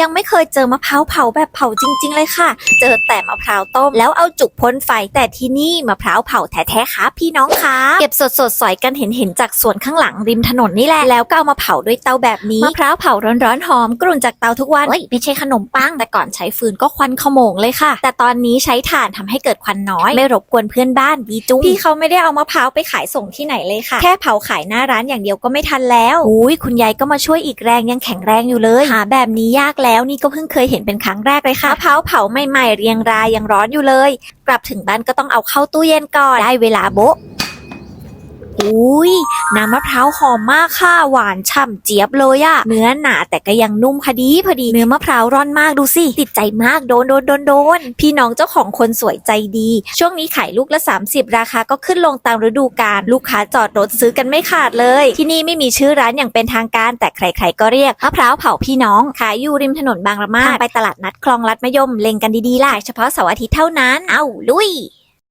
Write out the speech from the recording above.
ยังไม่เคยเจอมะพร้าวเผาแบบเผาจริง ๆ เลยค่ะ เจอแต่มะพร้าวต้มแล้วเอาจุกพ่นไฟแต่ที่นี่มะพร้าวเผาแท้ๆค่ะพี่น้องคะเก็บสดๆสอยกันเห็นๆจากสวนข้างหลังริมถนนนี่แหละแล้วก็เอามาเผาด้วยเตาแบบนี้มะพร้าวเผาร้อนๆหอมกรุ่นจากเตาทุกวันเฮ้ยไม่ใช่ขนมปังแต่ก่อนใช้ฟืนก็ควันขโมงเลยค่ะ แต่ตอนนี้ใช้ถ่านทำให้เกิดควันน้อย ไม่รบกวนเพื่อนบ้านดีจุ้งพี่เขาไม่ได้เอามะพร้าวไปขายส่งที่ไหนเลยค่ะ แค่เผาขายหน้าร้านอย่างเดียวก็ไม่ทันแล้วอุ้ยคุณยายก็มาช่วยอีกแรงยังแข็งแรงอยู่เลยหาแบบนี้ยากแล้วนี่ก็เพิ่งเคยเห็นเป็นครั้งแรกเลยค่ะมะพร้าวเผาใหม่ๆเรียงรายยังร้อนอยู่เลย กลับถึงบ้านก็ต้องเอาเข้าตู้เย็นก่อนได้เวลาโบ๊ะ อุ้ยน้ำมะพร้าวหอมมากค่ะ หวานฉ่ำเจี๊ยบเลยอะเนื้อหนาแต่ก็ยังนุ่มพอดีพอดีเนื้อมะพร้าวร่อนมากดูสิติดใจมากโดนโดนโดนโดนพี่น้องเจ้าของคนสวยใจดี ช่วงนี้ขายลูกละ 30 ราคาก็ขึ้นลงตามฤดูกาลลูกค้าจอดรถซื้อกันไม่ขาดเลย ที่นี่ไม่มีชื่อร้านอย่างเป็นทางการ แต่ใครๆก็เรียกมะพร้าวเผาพี่น้องขายอยู่ริมถนนบางละมาไปตลาดนัดคลองลัดมะยมเล็งกันดีๆล่ะเฉพาะเสาร์อาทิตย์เท่านั้น เอ้าลุย